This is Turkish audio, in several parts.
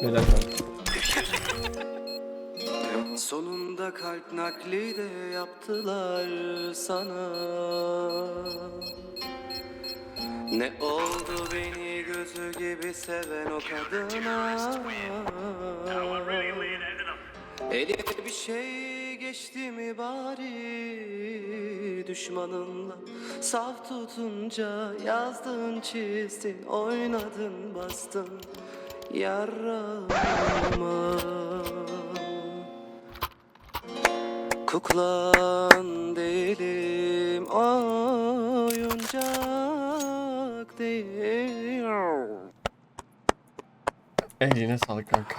Helal kanka. Sonunda kalp nakli de yaptılar sana. Ne oldu beni gözü gibi seven o kadına? Eline bir şey geçti mi bari? Düşmanınla saf tutunca Yazdın çizdin oynadın bastın Yarama Kuklan değilim oyuncak değil Eline sağlık kanka.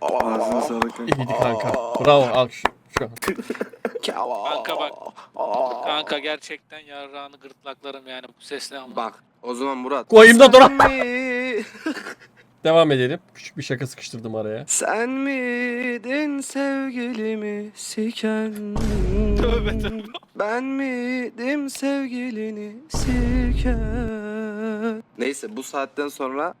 Ağzına sağlık kanka. İyiydi kanka. Bravo al şu. şu. Kanka bak. Kanka gerçekten yarrağını gırtlaklarım yani bu sesle ama. Bak o zaman Murat Koyayım da dur. Devam edelim. Küçük bir şaka sıkıştırdım araya. sen miydin sevgilimi siken Tövbe tövbe. Ben miydim sevgilini siken Neyse bu saatten sonra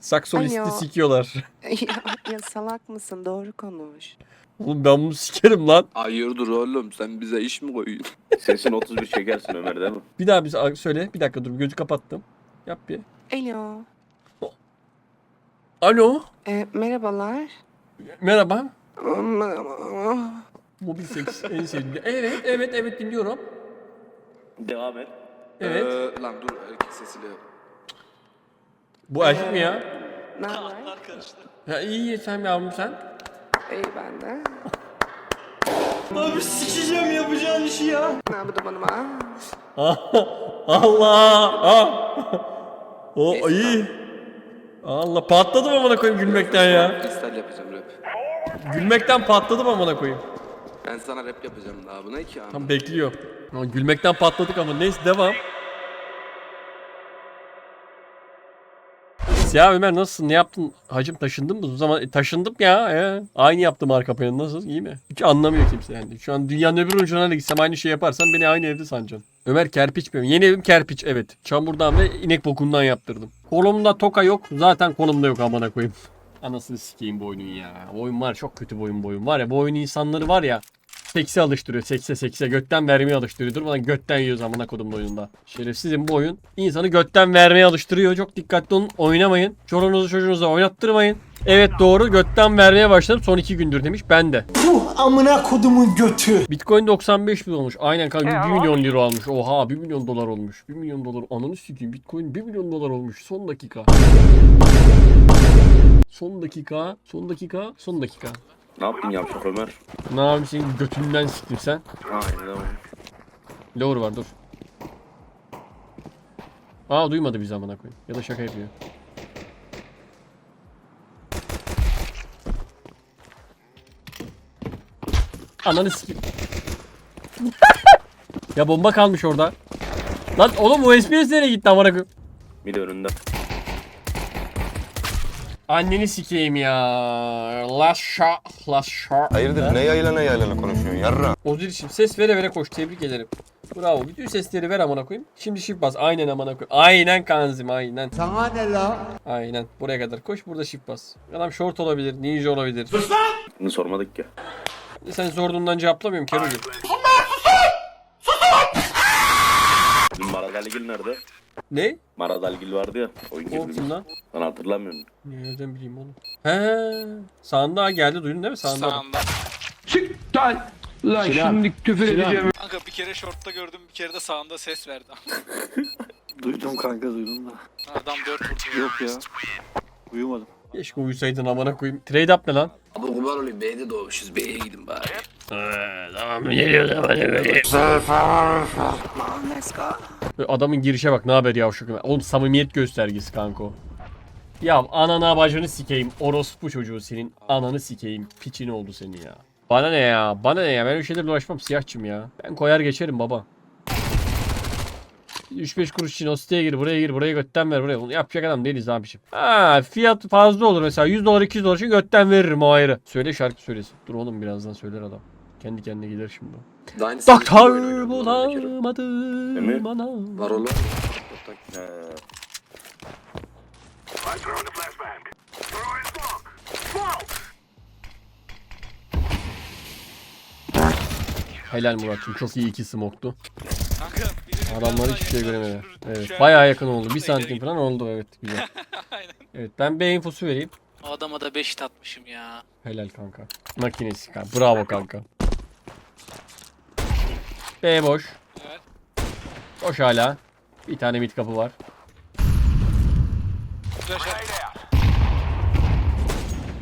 Saksolisti Alo. sikiyorlar. ya, ya salak mısın doğru konuş Oğlum ben bunu sikerim lan. Hayırdır oğlum sen bize iş mi koyuyorsun? Sesin 31 çekersin Ömer değil mi? Bir daha bir söyle. Bir dakika dur gözü kapattım. Yap bir. Alo Alo. e, merhabalar Merhaba. Mobil seks en sevdiğim. Evet evet evet dinliyorum. Devam et. Evet. Ee, lan dur erkek sesiyle Bu erkek mi ya? Ne haber? Ya iyi sen yavrum sen. İyi ben de. Abi sikeceğim yapacağın işi ya. Ne yaptı bana ha? Allah. Ah. O iyi. Allah patladım amına koyayım gülmekten ya. Freestyle yapacağım rap. Gülmekten patladım amına koyayım. Ben sana rap yapacağım daha bu ne ki abi? Tam bekliyor. Gülmekten patladık ama neyse devam. Ya Ömer nasılsın? Ne yaptın? Hacım taşındın mı? O zaman e, taşındım ya. E. Aynı yaptım arka planı. Nasıl? İyi mi? Hiç anlamıyor kimse yani. Şu an dünyanın öbür ucuna da gitsem aynı şey yaparsan beni aynı evde sanacaksın. Ömer kerpiç mi? Yeni evim kerpiç evet. Çamurdan ve inek bokundan yaptırdım. Kolumda toka yok. Zaten kolumda yok amına koyayım. Anasını sikeyim bu oyunun ya. Bu oyun var çok kötü bu oyun bu oyun. Var ya bu oyun insanları var ya Sekse alıştırıyor. Sekse sekse. Götten vermeye alıştırıyor. Durmadan götten yiyoruz amına kodum oyunda. Şerefsizim bu oyun. İnsanı götten vermeye alıştırıyor. Çok dikkatli olun. Oynamayın. Çorunuzu çocuğunuza oynattırmayın. Evet doğru. Götten vermeye başladım. Son iki gündür demiş. Ben de. amına kodumun götü. Bitcoin 95 bin olmuş. Aynen kanka 1 milyon lira almış. Oha 1 milyon dolar olmuş. 1 milyon dolar. Ananı sikeyim. Bitcoin 1 milyon dolar olmuş. Son dakika. Son dakika. Son dakika. Son dakika. Ne yaptın yavşak Ömer? Ne yapayım senin götünden siktim sen. Aynen öyle. Lower var dur. Aa duymadı bizi amına koyayım. Ya da şaka yapıyor. Ananı sikeyim. ya bomba kalmış orada. Lan oğlum USB nereye gitti amına koyayım? Bir de önünde. Anneni sikeyim ya. Last shot, last shot. Hayırdır ne yaylana yaylana konuşuyorsun yarra? Ozil'cim ses vere vere koş. Tebrik ederim. Bravo. Bütün sesleri ver amına koyayım. Şimdi shift bas. Aynen amına koyayım. Aynen kanzim aynen. Sana ne la? Aynen. Buraya kadar koş. Burada shift bas. Adam short olabilir. Ninja olabilir. Bunu sormadık ki. Sen sorduğundan cevaplamıyorum Kerugi. Bizim Maradalgil nerede? Ne? Maradalgil vardı ya. Oyun O kim girdiğimiz. lan? Ben hatırlamıyorum. Nereden bileyim onu? He. Sağında geldi. Duydun değil mi? Sağında. Sağında. Lan şimdi küfür edeceğim. Kanka bir kere shortta gördüm bir kere de sağında ses verdi. Duydum kanka duydum da. Adam 4 vurdu. Yok ya. Uyumadım. Keşke uyusaydın amına koyayım. Trade up ne lan? Abi kurban olayım B'de doğmuşuz B'ye gidin bari. Adamın girişe bak. Ne haber yavşak? Oğlum samimiyet göstergesi kanko. Ya anana bacını sikeyim. Orospu çocuğu senin. Ananı sikeyim. Piçin oldu seni ya. Bana ne ya? Bana ne ya? Ben öyle şeylerle uğraşmam siyahçım ya. Ben koyar geçerim baba. 3-5 kuruş için o siteye gir, buraya gir, buraya götten ver, buraya. Bunu yapacak adam değiliz abiciğim. Ha, fiyat fazla olur mesela. 100 dolar, 200 dolar için götten veririm o ayrı. Söyle şarkı söylesin. Dur oğlum birazdan söyler adam. Kendi kendine gider şimdi. Doktor bulamadım ana. Var oğlum. Ee. Helal Murat'cığım çok iyi iki smoktu. Adamları hiçbir şey göremedi. Evet bayağı yakın oldu. Bir santim falan oldu evet güzel. Evet ben bir infosu vereyim. O adama da 5 atmışım ya. Helal kanka. Makinesi kanka. Bravo kanka. B boş. Evet. Boş hala. Bir tane mid kapı var.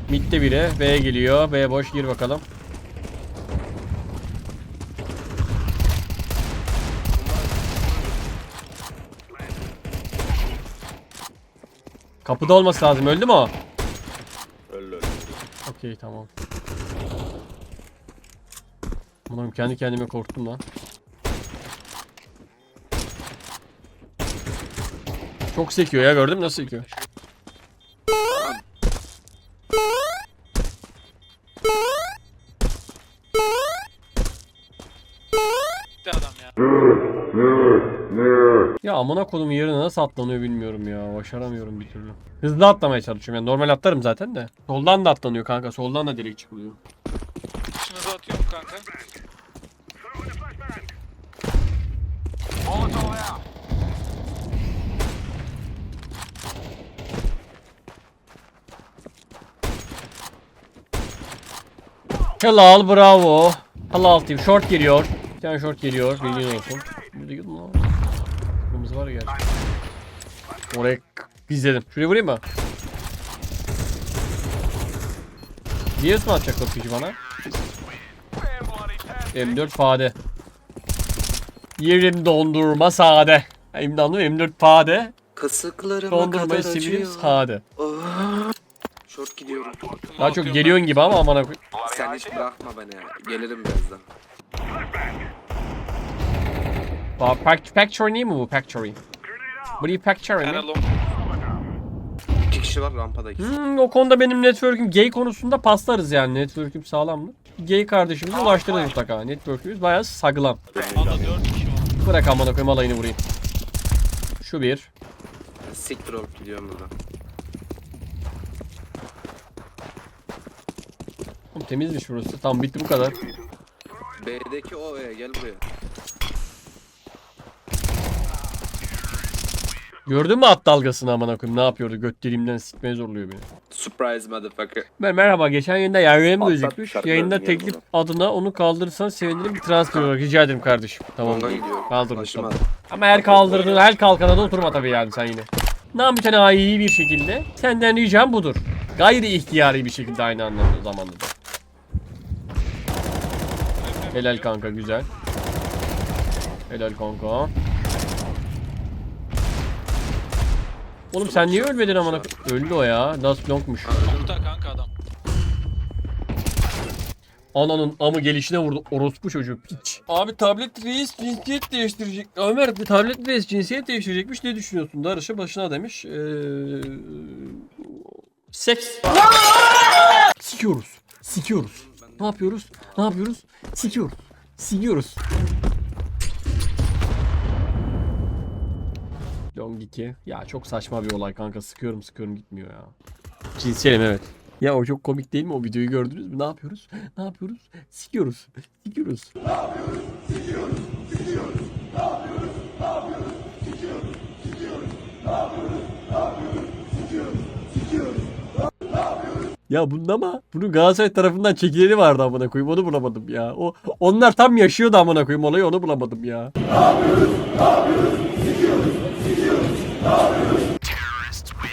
Mid'de biri. B geliyor. B boş. Gir bakalım. Kapıda olması lazım. Öldü mü o? Öldü öldü. Okey tamam. Ulan kendi kendime korktum lan. Çok sekiyor ya gördün mü nasıl sekiyor? Gitti adam ya. Ya amına kodum yerine nasıl atlanıyor bilmiyorum ya. Başaramıyorum bir türlü. Hızlı atlamaya çalışıyorum yani normal atlarım zaten de. Soldan da atlanıyor kanka. Soldan da direkt çıkılıyor. Şunu da atıyorum kanka. Helal bravo. Helal team. Short geliyor. Bir tane short geliyor. Bilgin olsun. Bir de gidin lan. Kırmızı var ya gerçi. Oraya izledim. Şuraya vurayım mı? Diaz mı atacak piki bana? M4 fade. Yerim dondurma sade. Mı? M4 fade. Kasıklarıma Dondurmayı kadar sivrim acıyor. sade. Şort gidiyorum. Daha çok geliyorsun gibi ama amına koy. Sen hiç bırakma beni ya. Gelirim birazdan. Aa, Pac- Factory değil mi bu? Factory. Bu değil Factory Bir mi? İki kişi var rampada ikisi. Hmm, o konuda benim network'üm gay konusunda paslarız yani. Network'üm sağlamdır. Gay kardeşimize ulaştırırız mutlaka. Network'ümüz bayağı sağlam. Valla 4 kişi var. Bırak amına koyayım alayını vurayım. Şu bir. Siktir olup gidiyorum buradan. Oğlum temizmiş burası. Tamam bitti bu kadar. B'deki o e, gel buraya. Gördün mü at dalgasını amına koyayım ne yapıyordu? Göt dilimden sikmeye zorluyor beni. Surprise motherfucker. Ben merhaba geçen yayında yayınım gözükmüş. Yayında teklif bunu. adına onu kaldırırsan sevinirim bir transfer olarak rica ederim kardeşim. Tamam. Kaldırmış tamam. Ama her kaldırdığın her kalkana da oturma tabii yani sen yine. Namütenayi bir şekilde senden ricam budur. Gayri ihtiyari bir şekilde aynı anlamda zamanda da. Helal kanka güzel. Helal kanka. Oğlum sen niye ölmedin amına Öldü o ya. Das Long'muş. Long'da kanka adam. Ananın amı gelişine vurdu. Orospu çocuğu piç. Abi tablet reis cinsiyet değiştirecek. Ömer tablet reis cinsiyet değiştirecekmiş. Ne düşünüyorsun? Darışı başına demiş. Ee, seks. Sikiyoruz. Sikiyoruz. Ne yapıyoruz? Ne yapıyoruz? Sikiyoruz. Sikiyoruz. Long 2. Ya çok saçma bir olay kanka. Sıkıyorum sıkıyorum gitmiyor ya. Cinselim evet. Ya o çok komik değil mi? O videoyu gördünüz mü? Ne yapıyoruz? Ne yapıyoruz? Sikiyoruz. Sikiyoruz. Ya bunda ama bunun Galatasaray tarafından çekileni vardı amına koyayım onu bulamadım ya. O onlar tam yaşıyordu amına koyayım olayı onu bulamadım ya.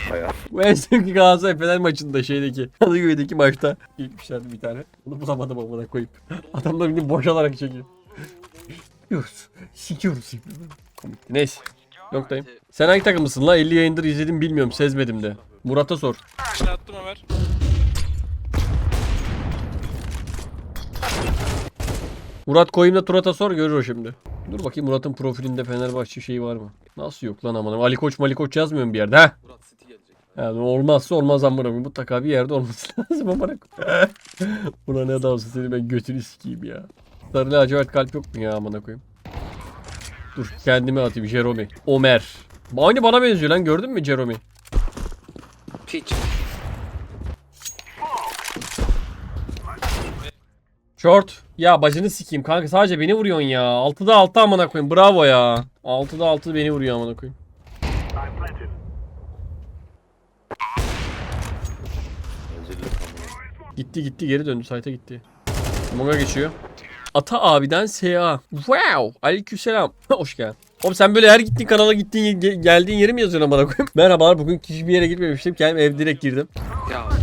Hayat. Bu en sevdiğim Galatasaray Fener maçında şeydeki Kadıköy'deki maçta gitmişlerdi bir tane. Onu bulamadım amına koyup. Adamlar beni boşalarak çekiyor. Sikiyoruz. Sikiyoruz. Komikti. Neyse. Noktayım. Sen hangi takımlısın la? 50 yayındır izledim bilmiyorum sezmedim de. Murat'a sor. İşte attım Ömer. Murat koyayım da Turat'a sor görür o şimdi. Dur bakayım Murat'ın profilinde Fenerbahçe şeyi var mı? Nasıl yok lan aman. Ali Koç Mali Koç yazmıyor mu bir yerde ha? Murat City gelecek. Yani olmazsa olmaz amına koyayım. Mutlaka bir yerde olması lazım amına koyayım. Buna ne adamsın seni ben götünü sikeyim ya. Sarı lacivert kalp yok mu ya amına koyayım? Dur kendime atayım Jerome. Omer. Aynı bana benziyor lan gördün mü Jerome? Piç. Short. Ya bacını sikeyim kanka sadece beni vuruyorsun ya. 6'da 6 amına koyayım. Bravo ya. 6'da 6 beni vuruyor amına koyayım. Gitti gitti geri döndü site'a gitti. Monga geçiyor. Ata abiden SA. Wow. Aleykümselam. Hoş geldin. Oğlum sen böyle her gittiğin kanala gittiğin ge- geldiğin yeri mi yazıyorsun amına koyayım? Merhabalar bugün hiçbir yere gitmemiştim. Kendim ev direkt girdim. Ya.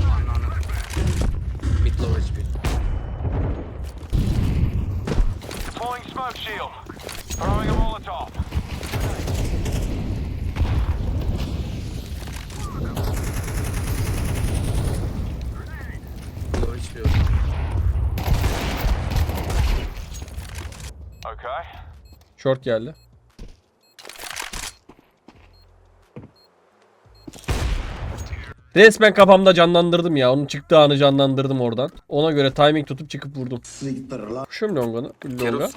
Short geldi. Resmen kafamda canlandırdım ya. Onun çıktığı anı canlandırdım oradan. Ona göre timing tutup çıkıp vurdum. Kuşum longanı. Longa.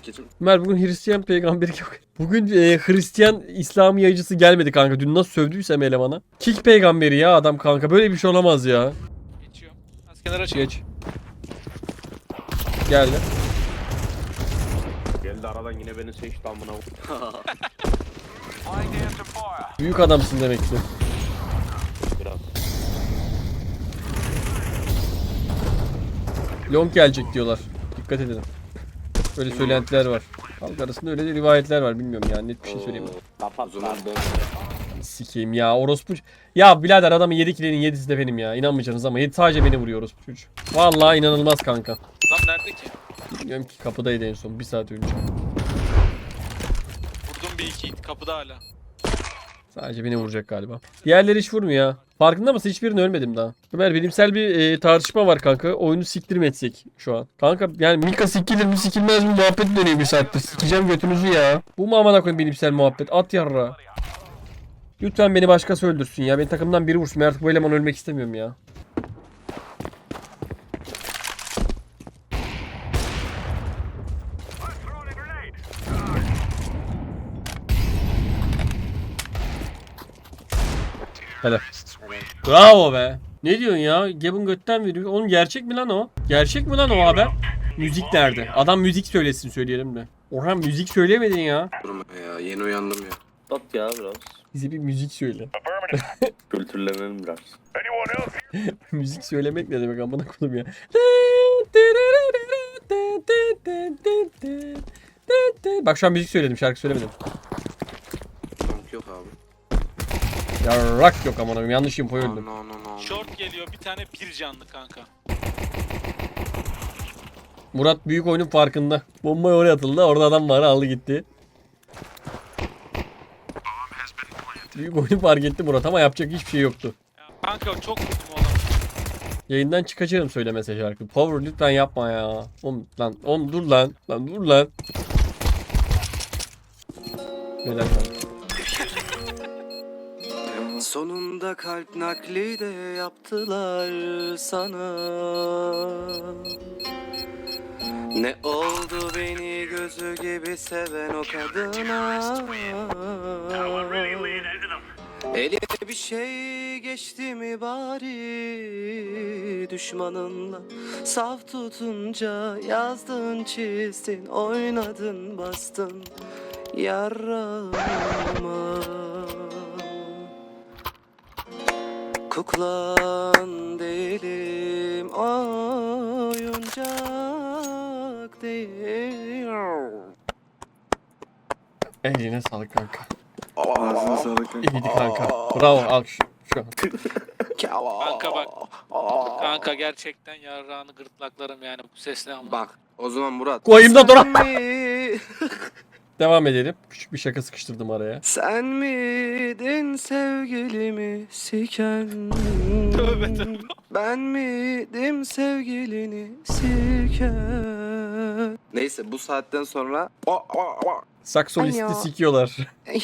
Ömer bugün Hristiyan peygamberi yok. Bugün e, Hristiyan İslam yayıcısı gelmedi kanka. Dün nasıl sövdüysem elemana. Kick peygamberi ya adam kanka. Böyle bir şey olamaz ya. Geçiyorum. Az kenara çek. Geç. Geldi. Geldi aradan yine beni seçti amına. Büyük adamsın demek ki. Biraz. Long gelecek diyorlar. Dikkat edin. Böyle söylentiler var. Halk arasında öyle de rivayetler var. Bilmiyorum yani net bir şey söyleyeyim. Kapat lan. Sikeyim ya orospu. Ya birader adamın 7 kilinin 7'si de benim ya. İnanmayacaksınız ama yedi- sadece beni vuruyor orospu çocuğu. Vallahi inanılmaz kanka. Adam nerede ki? Bilmiyorum ki kapıdaydı en son bir saat önce. Vurdum bir iki kapıda hala. Sadece beni vuracak galiba. Diğerleri hiç vurmuyor ya. Farkında mısın? Hiçbirini ölmedim daha. Ömer bilimsel bir e, tartışma var kanka. Oyunu siktir mi etsek şu an? Kanka yani Mika sikilir mi sikilmez mi muhabbet dönüyor bir saattir. Sikeceğim götünüzü ya. Bu mu amına koyayım bilimsel muhabbet? At yarra. Lütfen beni başkası öldürsün ya. Beni takımdan biri vursun. Ben artık bu eleman ölmek istemiyorum ya. Hele. Bravo be. Ne diyorsun ya? Gebun götten veriyor. Oğlum gerçek mi lan o? Gerçek mi lan o haber? Müzik nerede? Adam müzik söylesin söyleyelim de. Orhan müzik söylemedin ya. Durma ya. Yeni uyandım ya. Tat ya biraz. Bize bir müzik söyle. Kültürlenelim biraz. müzik söylemek ne demek amına koyayım ya. Bak şu an müzik söyledim şarkı söylemedim. Yok abi. Ya rock yok amına koyayım yanlış info No öldüm. no no no. Short geliyor bir tane bir canlı kanka. Murat büyük oyunun farkında. Bomba oraya atıldı. Orada adam var aldı gitti. Büyük oyunu fark etti Murat ama yapacak hiçbir şey yoktu. Ya, kanka çok vurdum oğlum. Yayından çıkacağım söylemese şarkı. Power lütfen yapma ya. Oğlum lan oğlum dur lan. Lan dur lan. Neden kanka? Sonunda kalp nakli de yaptılar sana. Ne oldu beni gözü gibi seven o kadına? Eline bir şey geçti mi bari? Düşmanınla saf tutunca Yazdın çizdin oynadın bastın Yarama Kuklan değilim oyuncak değil Eline sağlık kanka. Ağzına sağlık kanka. İyiydi kanka. Bravo al şu, şu an. Kanka bak. Kanka gerçekten yarrağını gırtlaklarım yani bu sesle ama. Bak o zaman Murat Koyayım da sen dur. mi- Devam edelim. Küçük bir şaka sıkıştırdım araya. Sen miydin sevgilimi siken Tövbe tövbe. Ben miydim sevgilini siken Neyse bu saatten sonra Sakso listi Alo. sikiyorlar. ya,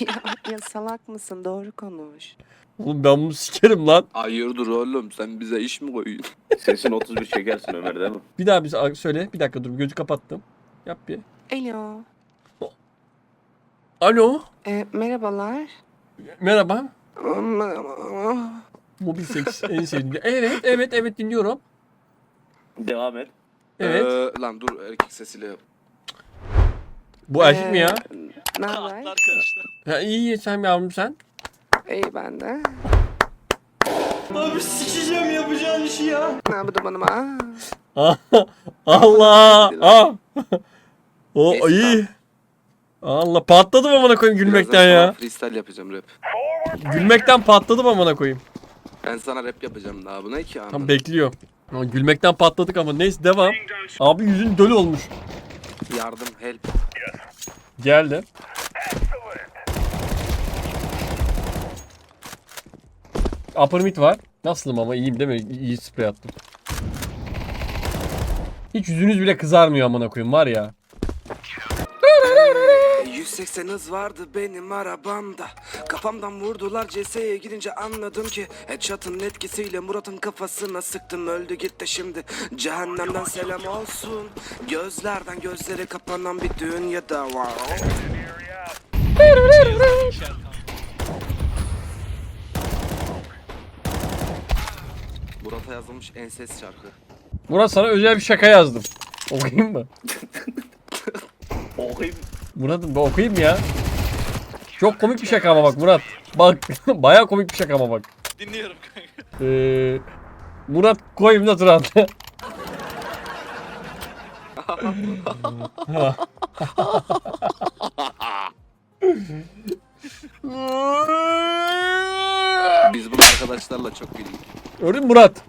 ya salak mısın? Doğru konuş. Oğlum ben bunu sikerim lan. Hayırdır oğlum sen bize iş mi koyuyorsun? Sesin 31 çekersin Ömer değil mi? Bir daha bir söyle. Bir dakika dur gözü kapattım. Yap bir. Alo. Alo. E, merhabalar. Merhaba. Mobil seks en sevdiğim. Evet evet evet dinliyorum. Devam et. Evet. Ee, lan dur erkek sesiyle yap. Bu erkek mi ya? Ne haber? Karıştı. Ha, iyi sen yavrum sen. İyi ben de. Abi sikeceğim yapacağın işi ya. Ne yapalım hanım? Aa. Ah, Allah. Ah. o iyi. Allah patladım amına koyayım gülmekten Birazdan ya. sana freestyle yapacağım rap. Gülmekten patladım amına koyayım. Ben sana rap yapacağım daha bu ne ki Tam anladın? bekliyor. Ama gülmekten patladık ama neyse devam. Abi yüzün dölü olmuş. Yardım help. Geldi. Upper mid var. Nasılım ama iyiyim değil mi? İyi sprey attım. Hiç yüzünüz bile kızarmıyor amına koyayım var ya. 180 hız vardı benim arabamda Kafamdan vurdular CS'ye gidince anladım ki Headshot'ın etkisiyle Murat'ın kafasına sıktım öldü gitti şimdi Cehennemden selam olsun Gözlerden gözleri kapanan bir dünyada wow. Murat'a yazılmış en ses şarkı Murat sana özel bir şaka yazdım. Okuyayım mı? Okuyayım. Murat'ım ben okuyayım mı ya? Çok komik bir şaka ama bak Murat. Bak baya komik bir şaka ama bak. Dinliyorum kanka. Ee, Murat koyayım da Turan. Biz bunu arkadaşlarla çok güldük Gördün mü Murat?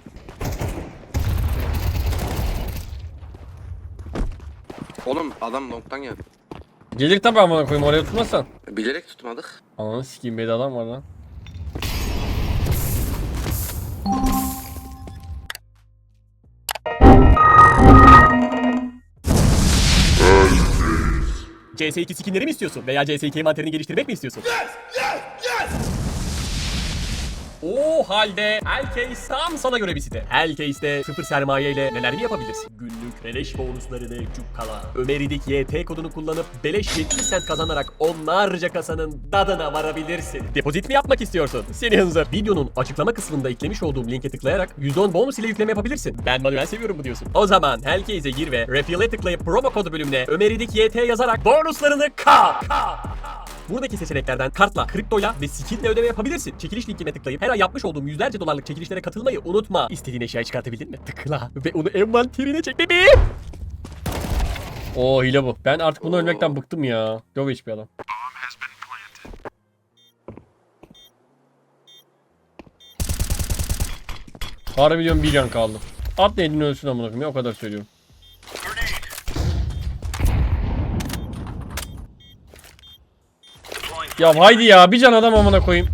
Oğlum adam long'tan geldi Gelir tabi amına koyayım oraya tutmazsan. Bilerek tutmadık Ananı sikeyim bedi adam var lan. CS2 skinleri mi istiyorsun? Veya CS2 envanterini geliştirmek mi istiyorsun? O halde Hellcase tam sana göre bir site. Hellcase'de sıfır sermaye ile neler mi yapabilirsin? Günlük beleş bonuslarını cukkala. Ömeridik YT kodunu kullanıp beleş 70 sent kazanarak onlarca kasanın dadına varabilirsin. Depozit mi yapmak istiyorsun? Seni hınzır. Videonun açıklama kısmında eklemiş olduğum linke tıklayarak %10 bonus ile yükleme yapabilirsin. Ben manuel seviyorum bu diyorsun. O zaman Hellcase'e gir ve Refill'e tıklayıp promo kodu bölümüne Ömeridik YT yazarak bonuslarını kap. kap. Buradaki seçeneklerden kartla, kriptoyla ve skinle ödeme yapabilirsin. Çekiliş linkime tıklayıp her ay yapmış olduğum yüzlerce dolarlık çekilişlere katılmayı unutma. İstediğin eşyayı çıkartabildin mi? Tıkla ve onu envanterine çek bebeğim. Oo hile bu. Ben artık bunu ölmekten bıktım ya. Dove hiçbir adam. Harbi diyorum bir can kaldı. At neydin ölsün amına koyayım ya o kadar söylüyorum. Ya haydi ya bir can adam amına koyayım.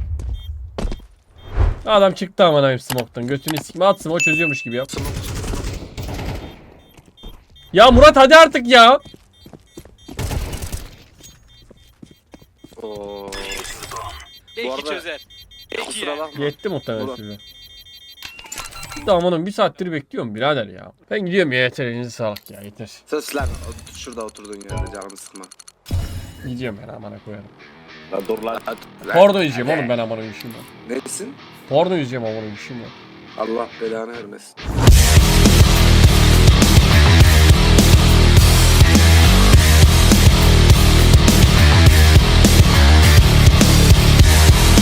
Adam çıktı amına koyayım smoke'tan. Götünü sikme atsın o çözüyormuş gibi yap. Ya Murat hadi artık ya. Oo. Belki arada- çözer. Belki Kusura ya. bakma Yetti muhtemelen Murat. size. Oğlum bir saattir bekliyorum birader ya. Ben gidiyorum ya yeter elinize sağlık ya yeter. Sus lan şurada oturduğun yerde canımı sıkma Yiyeceğim ben amına koyarım. La dur lan. Hadi, lan. Porno yiyeceğim oğlum ben amına koyayım şimdi. Nesin? Porno yiyeceğim amına koyayım şimdi. Allah belanı vermesin